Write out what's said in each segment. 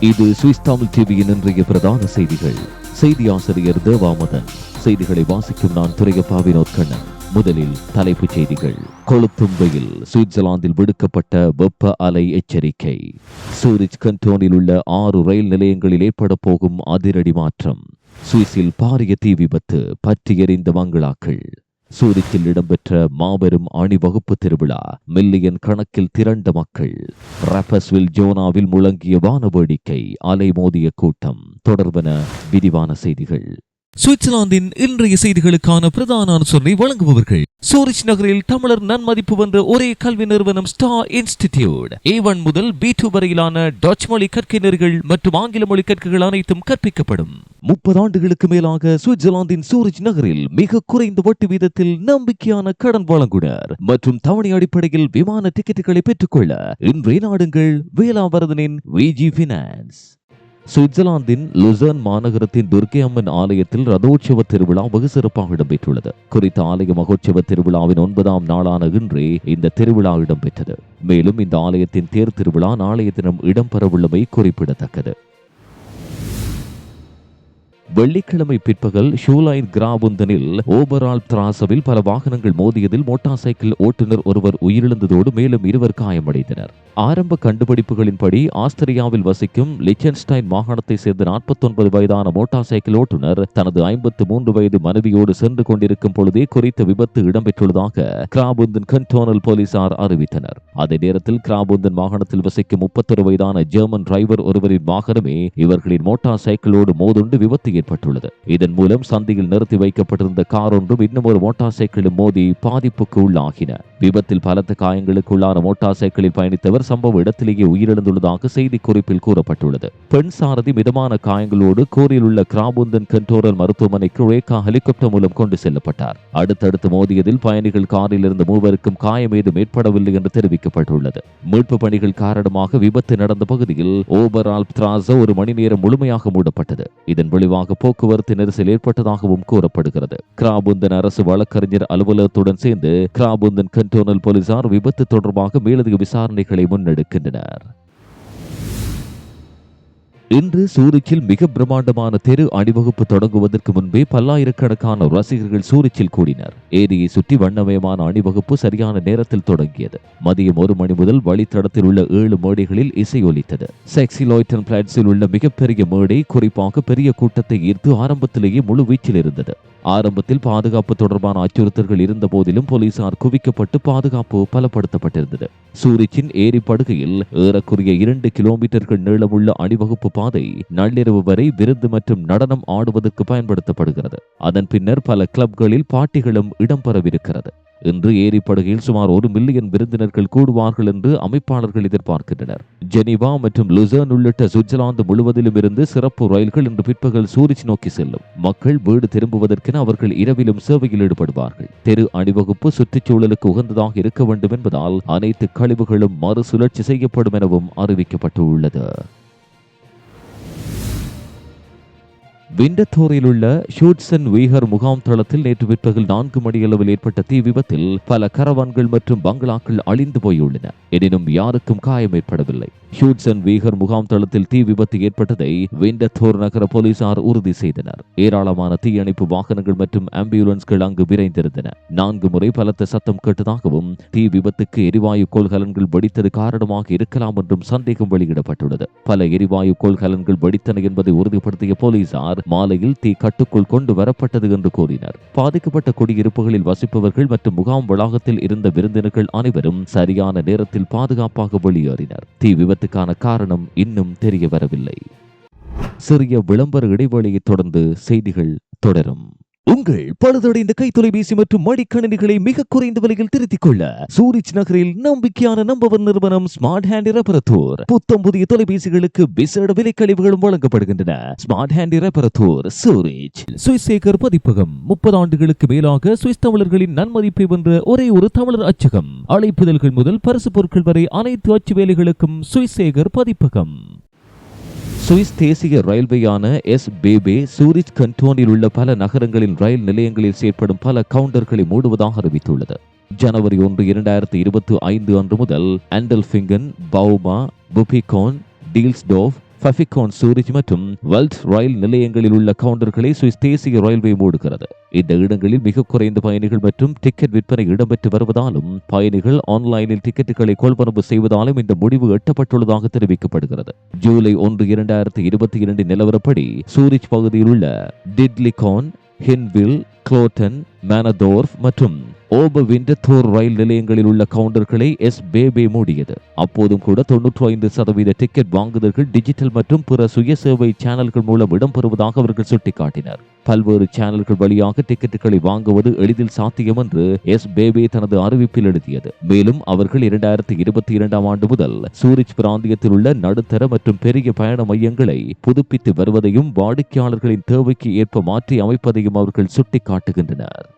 இது சுவிஸ் தமிழ் டிவியின் இன்றைய பிரதான செய்திகள். செய்தி ஆசிரியர் தேவாமதன். செய்திகளை வாசிக்கும் நான் துரையப்பா வினோத் கண்ணன். முதலில் தலைப்புச் செய்திகள். கொளுத்தும்பையில் சுவிட்சர்லாந்தில் விடுக்கப்பட்ட வெப்ப அலை எச்சரிக்கை. சூரிச் கண்டோனில் உள்ள ஆறு ரயில் நிலையங்களில் ஏற்பட போகும் அதிரடி மாற்றம். சுவிஸில் பாரிய தீ விபத்து. பற்றி எறிந்த மங்களாக்கள். சூரிச்சில் இடம்பெற்ற மாபெரும் அணிவகுப்பு திருவிழா மில்லியன் கணக்கில் திரண்ட மக்கள். ரபஸ்வில் ஜோனாவில் முழங்கிய வான வேடிக்கை அலைமோதிய கூட்டம் தொடர்பன விரிவான செய்திகள். சுவிட்சர்லாந்தின் இன்றைய செய்திகளுக்கான பிரதான அனுசரணை வழங்குபவர்கள். சூரிச் நகரில் தமிழர் நன்மதிப்பு வென்ற ஒரே கல்வி நிறுவனம் ஸ்டார் இன்ஸ்டிடியூட் ஏ ஒன் முதல் பி டூ வரையிலான டச் மொழி கற்கையினர்கள் மற்றும் ஆங்கில மொழி கற்கைகள் அனைத்தும் கற்பிக்கப்படும். முப்பது ஆண்டுகளுக்கு மேலாக சுவிட்சர்லாந்தின் சூரிச் நகரில் மிக குறைந்த வட்டி வீதத்தில் நம்பிக்கையான கடன் வழங்குனர் மற்றும் தவணை அடிப்படையில் விமான டிக்கெட்டுகளை பெற்றுக்கொள்ள இன்றைய நாடுங்கள் வேளாவரதனின் விஜி பினான்ஸ் சுவிட்சர்லாந்தின் லுசர்ன் மாநகரத்தின் துர்க்கை அம்மன் ஆலயத்தில் ரதோற்சவ திருவிழா வெகு சிறப்பாக இடம்பெற்றுள்ளது. குறித்த ஆலய மகோற்சவ திருவிழாவின் ஒன்பதாம் நாளான இன்றே இந்த திருவிழா இடம்பெற்றது. மேலும் இந்த ஆலயத்தின் தேர் திருவிழா நாளைய தினம் இடம்பெறவுள்ளமை குறிப்பிடத்தக்கது. வெள்ளிக்கிழமை பிற்பகல் ஷூலைன் கிராபுந்தனில் ஓபரால் திராசவில் பல வாகனங்கள் மோதியதில் மோட்டார் சைக்கிள் ஓட்டுநர் ஒருவர் உயிரிழந்ததோடு மேலும் இருவர் காயமடைந்தனர். ஆரம்ப கண்டுபிடிப்புகளின்படி ஆஸ்திரியாவில் வசிக்கும் லிச்சன்ஸ்டைன் மாகாணத்தை சேர்ந்த நாற்பத்தொன்பது வயதான மோட்டார் சைக்கிள் ஓட்டுநர் தனது ஐம்பத்து மூன்று வயது மனைவியோடு சென்று கொண்டிருக்கும் பொழுதே குறித்த விபத்து இடம்பெற்றுள்ளதாக கிராபுந்தன் கண்டோனல் போலீசார் அறிவித்தனர். அதே நேரத்தில் கிராபுந்தன் மாகாணத்தில் வசிக்கும் முப்பத்தொரு வயதான ஜெர்மன் டிரைவர் ஒருவரின் வாகனமே இவர்களின் மோட்டார் சைக்கிளோடு மோதுண்டு விபத்து ஏற்பட்டுள்ளது. இதன் மூலம் சந்தையில் நிறுத்தி வைக்கப்பட்டிருந்த கார் ஒன்றும் இன்னும் ஒரு மோட்டார் சைக்கிளும் மோதி பாதிப்புக்கு உள்ளாகின. விபத்தில் பலத்த காயங்களுக்குள்ளான மோட்டார் சைக்கிளில் பயணித்தவர் சம்பவ இடத்திலேயே உயிரிழந்துள்ளதாக செய்தி குறிப்பில் கூறப்பட்டுள்ளது. பெண் சாரதி மிதமான காயங்களோடு கோரியில் உள்ள கிராபுந்தன் கண்டோரல் மருத்துவமனைக்கு ரேகா ஹெலிகாப்டர் மூலம் கொண்டு செல்லப்பட்டார். அடுத்தடுத்து மோதியதில் பயணிகள் காரில் இருந்த மூவருக்கும் காயம் ஏதும் ஏற்படவில்லை என்று தெரிவிக்கப்பட்டுள்ளது. மீட்பு பணிகள் காரணமாக விபத்து நடந்த பகுதியில் ஓபரால் திராச ஒரு மணி நேரம் முழுமையாக மூடப்பட்டது. இதன் விளைவாக போக்குவரத்து நெரிசல் ஏற்பட்டதாகவும் கூறப்படுகிறது. கிராபுந்தன் அரசு வழக்கறிஞர் அலுவலகத்துடன் சேர்ந்து கிராபுந்தன் கண்டோனல் போலீசார் விபத்து தொடர்பாக மேலதிக விசாரணைகளை முன்னெடுக்கின்றனர். இன்று சூரிச்சில் மிக பிரம்மாண்டமான தெரு அணிவகுப்பு தொடங்குவதற்கு முன்பே பல்லாயிரக்கணக்கான ரசிகர்கள் சூரிச்சில் கூடினர். ஏரியை சுற்றி வண்ணமயமான அணிவகுப்பு சரியான நேரத்தில் தொடங்கியது. மதியம் ஒரு மணி முதல் வழித்தடத்தில் உள்ள ஏழு மேடைகளில் இசை ஒலித்தது. செக்ஸி லாய்டன் பிளாட்ஸில் உள்ள மிகப்பெரிய மேடை குறிப்பாக பெரிய கூட்டத்தை ஈர்த்து ஆரம்பத்திலேயே முழு வீச்சில் இருந்தது. ஆரம்பத்தில் பாதுகாப்பு தொடர்பான அச்சுறுத்தல்கள் இருந்த போதிலும் போலீசார் குவிக்கப்பட்டு பாதுகாப்பு பலப்படுத்தப்பட்டிருந்தது. சூரிச்சின் ஏரி படுகையில் ஏறக்குறைய இரண்டு கிலோமீட்டர்கள் நீளமுள்ள அணிவகுப்பு பாதை நள்ளிரவு வரை விருந்து மற்றும் நடனம் ஆடுவதற்கு பயன்படுத்தப்படுகிறது. அதன் பின்னர் பல கிளப்களில் பாட்டிகளும் இடம்பெறவிருக்கிறது. இன்று ஏரிப்படுகையில் சுமார் ஒரு மில்லியன் விருந்தினர்கள் கூடுவார்கள் என்று அமைப்பாளர்கள் எதிர்பார்க்கின்றனர். ஜெனீவா மற்றும் லுசர்ன் உள்ளிட்ட சுவிட்சர்லாந்து முழுவதிலும் இருந்து சிறப்பு ரயில்கள் இன்று பிற்பகல் சூரிச் நோக்கி செல்லும். மக்கள் வீடு திரும்புவதற்கென அவர்கள் இரவிலும் சேவையில் ஈடுபடுவார்கள். தெரு அணிவகுப்பு சுற்றுச்சூழலுக்கு உகந்ததாக இருக்க வேண்டும் என்பதால் அனைத்து கழிவுகளும் மறுசுழற்சி செய்யப்படும் எனவும் அறிவிக்கப்பட்டுள்ளது. விண்டத்தோரில் உள்ள ஷூட்சன் வீகர் முகாம் தளத்தில் நேற்று பிற்பகல் நான்கு மணியளவில் ஏற்பட்ட தீ விபத்தில் பல கரவான்கள் மற்றும் பங்களாக்கள் அழிந்து போயுள்ளன. எனினும் யாருக்கும் காயம் ஏற்படவில்லை. ஷூட்சன் வீகர் முகாம் தளத்தில் தீ விபத்து ஏற்பட்டதை விண்டத்தோர் நகர போலீசார் உறுதி செய்தனர். ஏராளமான தீயணைப்பு வாகனங்கள் மற்றும் ஆம்புலன்ஸ்கள் அங்கு விரைந்திருந்தன. நான்கு முறை பலத்த சத்தம் கேட்டதாகவும் தீ விபத்துக்கு எரிவாயு கொள்கலன்கள் வெடித்தது காரணமாக இருக்கலாம் என்றும் சந்தேகம் வெளியிடப்பட்டுள்ளது. பல எரிவாயு கொள்கலன்கள் வெடித்தன என்பதை உறுதிப்படுத்திய போலீசார் மாலையில் தீ கட்டுக்குள் கொண்டு வரப்பட்டது என்று கூறினர். பாதிக்கப்பட்ட குடியிருப்புகளில் வசிப்பவர்கள் மற்றும் முகாம் வளாகத்தில் இருந்த விருந்தினர்கள் அனைவரும் சரியான நேரத்தில் பாதுகாப்பாக வெளியேறினர். தீ விபத்துக்கான காரணம் இன்னும் தெரிய வரவில்லை சிறிய விளம்பர இடைவெளியைத் தொடர்ந்து செய்திகள் தொடரும். உங்கள் பழுதடைந்த கை தொலைபேசி மற்றும் மடிக்கணினிகளை மிக குறைந்த விலையில் திருத்திக் கொள்ள சூரிச் நகரில் நம்பிக்கையான நம்பவர் நிறுவனம் ஸ்மார்ட் ஹேண்ட் ரெபரத்தூர் புத்தம் புதிய தொலைபேசிகளுக்கு விசேட விலை கழிவுகளும் வழங்கப்படுகின்றன. ஸ்மார்ட் ஹேண்ட் ரெபரத்தூர் சூரிச் சுவிசேகர் பதிப்பகம் முப்பது ஆண்டுகளுக்கு மேலாக சுவிஸ் தமிழர்களின் நன்மதிப்பை வென்ற ஒரே ஒரு தமிழர் அச்சகம். அழைப்புதல்கள் முதல் பரிசு பொருட்கள் வரை அனைத்து அச்சு வேலைகளுக்கும் சுவிசேகர் பதிப்பகம். சுவிஸ் தேசிய ரயில்வேயான எஸ் பேபே சூரிச் கண்டோனில் உள்ள பல நகரங்களின் ரயில் நிலையங்களில் செயற்படும் பல கவுண்டர்களை மூடுவதாக அறிவித்துள்ளது. ஜனவரி ஒன்று இரண்டாயிரத்தி இருபத்தி ஐந்து அன்று முதல் ஆண்டல்ஃபிங்கன் பவுமா புபிகோன் டீல்ஸ்டோஃப் ஃபபிகான் சூரிஜ் மற்றும் வெல்ட் ரயில் நிலையங்களில் உள்ள கவுண்டர்களை சுவிஸ் தேசிய ரயில்வே மூடுகிறது. இந்த இடங்களில் மிக குறைந்த பயணிகள் மற்றும் டிக்கெட் விற்பனை இடம்பெற்று வருவதாலும் பயணிகள் ஆன்லைனில் டிக்கெட்டுகளை கொள்வனவு செய்வதாலும் இந்த முடிவு எட்டப்பட்டுள்ளதாக தெரிவிக்கப்படுகிறது. ஜூலை ஒன்று இரண்டாயிரத்தி இருபத்தி இரண்டு நிலவரப்படி சூரிச் பகுதியில் உள்ள டிட்லிகான் ஹின்வில் குளோட்டன் மேனதோர்ஃப் மற்றும் ஓப விண்டத்தோர் ரயில் நிலையங்களில் உள்ள கவுண்டர்களை எஸ் பேபே மூடியது. அப்போதும் கூட தொன்னூற்றி ஐந்து சதவீத டிக்கெட் வாங்குதல்கள் டிஜிட்டல் மற்றும் பிற சுய சேவை சேனல்கள் மூலம் இடம்பெறுவதாக அவர்கள் சுட்டிக்காட்டினர். பல்வேறு சேனல்கள் வழியாக டிக்கெட்டுகளை வாங்குவது எளிதில் சாத்தியம் என்று எஸ் பேபே தனது அறிவிப்பில் எழுதியது. மேலும் அவர்கள் இரண்டாயிரத்தி இருபத்தி இரண்டாம் ஆண்டு முதல் சூரிச் பிராந்தியத்தில் உள்ள நடுத்தர மற்றும் பெரிய பயண மையங்களை புதுப்பித்து வருவதையும் வாடிக்கையாளர்களின் தேவைக்கு ஏற்ப மாற்றி அமைப்பதையும் அவர்கள் சுட்டிக்காட்டுகின்றனர்.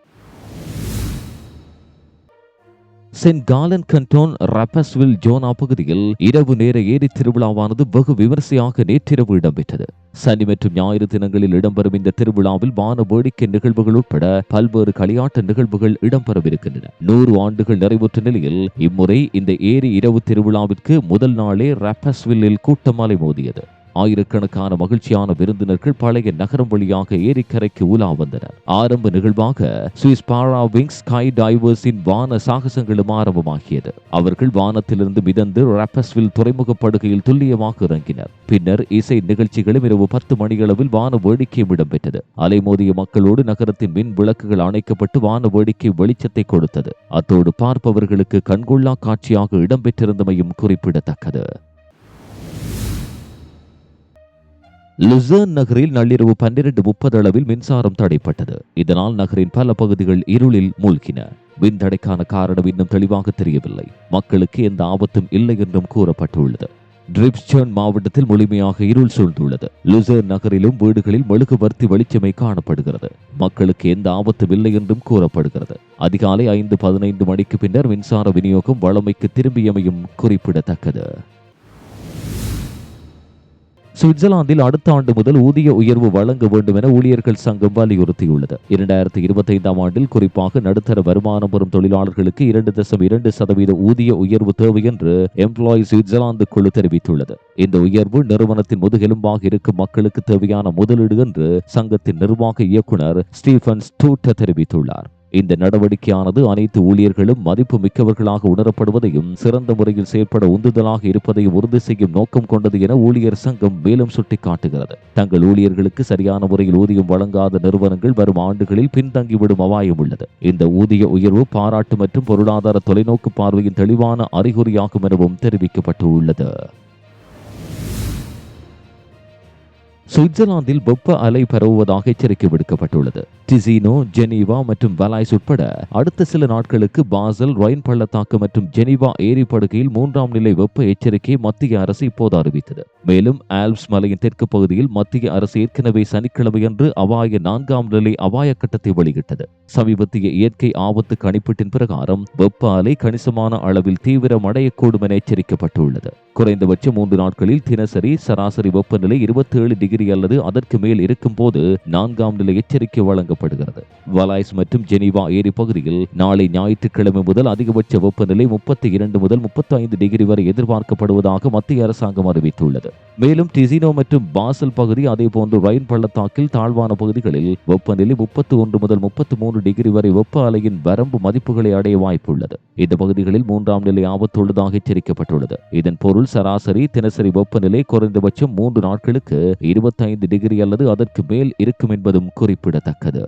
சென்ட் காலன் கண்டோன் ரப்பஸ்வில் ஜோனா பகுதியில் இரவு நேர ஏரி திருவிழாவானது வெகு விமர்சையாக நேற்றிரவு இடம்பெற்றது. சனி மற்றும் ஞாயிறு தினங்களில் இடம்பெறும் இந்த திருவிழாவில் வான வேடிக்கை நிகழ்வுகள் உட்பட பல்வேறு களியாட்ட நிகழ்வுகள் இடம்பெறவிருக்கின்றன. நூறு ஆண்டுகள் நிறைவுற்ற நிலையில் இம்முறை இந்த ஏரி இரவு திருவிழாவிற்கு முதல் நாளே ரப்பஸ்வில்லில் கூட்டமாலை மோதியது. ஆயிரக்கணக்கான மகிழ்ச்சியான விருந்தினர்கள் பழைய நகரம் வழியாக ஏரிக்கரைக்கு உலா வந்தனர். ஆரம்ப நிகழ்வாக சுவிஸ் பாரா விங்ஸ் ஸ்கை டைவர்ஸின் வான சாகசங்களும் ஆரம்பமாகியது. அவர்கள் வானத்திலிருந்து மிதந்து ராப்பஸ்வில் துறைமுகப்படுகையில் துல்லியமாக இறங்கினர். பின்னர் இசை நிகழ்ச்சிகளும் இரவு பத்து மணியளவில் வான வேடிக்கையும் இடம்பெற்றது. அலைமோதிய மக்களோடு நகரத்தின் மின் விளக்குகள் அணைக்கப்பட்டு வான வேடிக்கை வெளிச்சத்தை கொடுத்தது. அத்தோடு பார்ப்பவர்களுக்கு கண்கொள்ளா காட்சியாக இடம்பெற்றிருந்தமையும் குறிப்பிடத்தக்கது. லுசர்ன் நகரில் நள்ளிரவு பன்னிரண்டு முப்பது அளவில் மின்சாரம் தடைப்பட்டது. இதனால் நகரின் பல பகுதிகள் இருளில் மூழ்கின. மின்தடைக்கான காரணம் இன்னும் தெளிவாக தெரியவில்லை. மக்களுக்கு எந்த ஆபத்தும் இல்லை என்றும் கூறப்பட்டுள்ளது. டிரிப்ஸ்டர்ன் மாவட்டத்தில் முழுமையாக இருள் சூழ்ந்துள்ளது. லுசர் நகரிலும் வீடுகளில் மெழுகுவர்த்தி வெளிச்சமை காணப்படுகிறது. மக்களுக்கு எந்த ஆபத்தும் இல்லை என்றும் கூறப்படுகிறது. அதிகாலை ஐந்து பதினைந்து மணிக்கு பின்னர் மின்சார விநியோகம் வளமைக்கு திரும்பியமையும் குறிப்பிடத்தக்கது. சுவிட்சர்லாந்தில் அடுத்த ஆண்டு முதல் ஊதிய உயர்வு வழங்க வேண்டும் என ஊழியர்கள் சங்கம் வலியுறுத்தியுள்ளது. இரண்டாயிரத்தி இருபத்தி ஐந்தாம் ஆண்டில் குறிப்பாக நடுத்தர வருமானம் பெறும் தொழிலாளர்களுக்கு இரண்டு தசம் இரண்டு சதவீத ஊதிய உயர்வு தேவை என்று எம்ப்ளாய் சுவிட்சர்லாந்து குழு தெரிவித்துள்ளது. இந்த உயர்வு நிறுவனத்தின் முதுகெலும்பாக இருக்கும் மக்களுக்கு தேவையான முதலீடு என்று சங்கத்தின் நிர்வாக இயக்குனர் ஸ்டீபன் ஸ்டூட்ட தெரிவித்துள்ளார். இந்த நடவடிக்கையானது அனைத்து ஊழியர்களும் மதிப்பு மிக்கவர்களாக உணரப்படுவதையும் சிறந்த முறையில் செயற்பட உந்துதலாக இருப்பதையும் உறுதி செய்யும் நோக்கம் கொண்டது என ஊழியர் சங்கம் மேலும் சுட்டிக்காட்டுகிறது. தங்கள் ஊழியர்களுக்கு சரியான முறையில் ஊதியம் வழங்காத நிறுவனங்கள் வரும் ஆண்டுகளில் பின்தங்கிவிடும் அபாயம் உள்ளது. இந்த ஊதிய உயர்வு பாராட்டு மற்றும் பொருளாதார தொலைநோக்கு பார்வையின் தெளிவான அறிகுறியாகும் எனவும் தெரிவிக்கப்பட்டுள்ளது. சுவிட்சர்லாந்தில் வெப்ப அலை பரவுவதாக எச்சரிக்கை விடுக்கப்பட்டுள்ளது. டிசினோ ஜெனீவா மற்றும் வலாய்ஸ் உட்பட அடுத்த சில நாட்களுக்கு பாசல் ரைன் பள்ளத்தாக்கு மற்றும் ஜெனீவா ஏரி படுகையில் மூன்றாம் நிலை வெப்ப எச்சரிக்கையை மத்திய அரசு இப்போது அறிவித்தது. மேலும் ஆல்ப்ஸ் மலையின் தெற்கு பகுதியில் மத்திய அரசு ஏற்கனவே சனிக்கிழமையன்று அபாய நான்காம் நிலை அபாய கட்டத்தை வெளியிட்டது. சமீபத்திய இயற்கை ஆபத்து கணிப்பீட்டின் பிரகாரம் வெப்ப அலை கணிசமான அளவில் தீவிரமடையக்கூடும் என எச்சரிக்கப்பட்டுள்ளது. குறைந்தபட்சம் மூன்று நாட்களில் தினசரி சராசரி வெப்பநிலை இருபத்தேழு டிகிரி அல்லது அதற்கு மேல் இருக்கும் போது நான்காம் நிலை எச்சரிக்கை வழங்கப்படுகிறது. வலாய்ஸ் மற்றும் ஜெனீவா ஏரி பகுதியில் நாளை ஞாயிற்றுக்கிழமை முதல் அதிகபட்ச வெப்பநிலை முப்பத்தி இரண்டு முதல் முப்பத்தி ஐந்து டிகிரி வரை எதிர்பார்க்கப்படுவதாக மத்திய அரசாங்கம் அறிவித்துள்ளது. மேலும் டிசினோ மற்றும் பாசல் பகுதி அதேபோன்று ரயின் பள்ளத்தாக்கில் தாழ்வான பகுதிகளில் வெப்பநிலை முப்பத்தி ஒன்று முதல் முப்பத்தி மூன்று டிகிரி வரை வெப்ப அலையின் வரம்பு மதிப்புகளை அடைய வாய்ப்புள்ளது. இந்த பகுதிகளில் மூன்றாம் நிலை ஆபத்துள்ளதாக எச்சரிக்கப்பட்டுள்ளது. இதன் பொருள் சராசரி தினசரி வெப்பநிலை குறைந்தபட்சம் மூன்று நாட்களுக்கு இருபத்தைந்து டிகிரி அல்லது அதற்கு மேல் இருக்கும் என்பதும் குறிப்பிடத்தக்கது.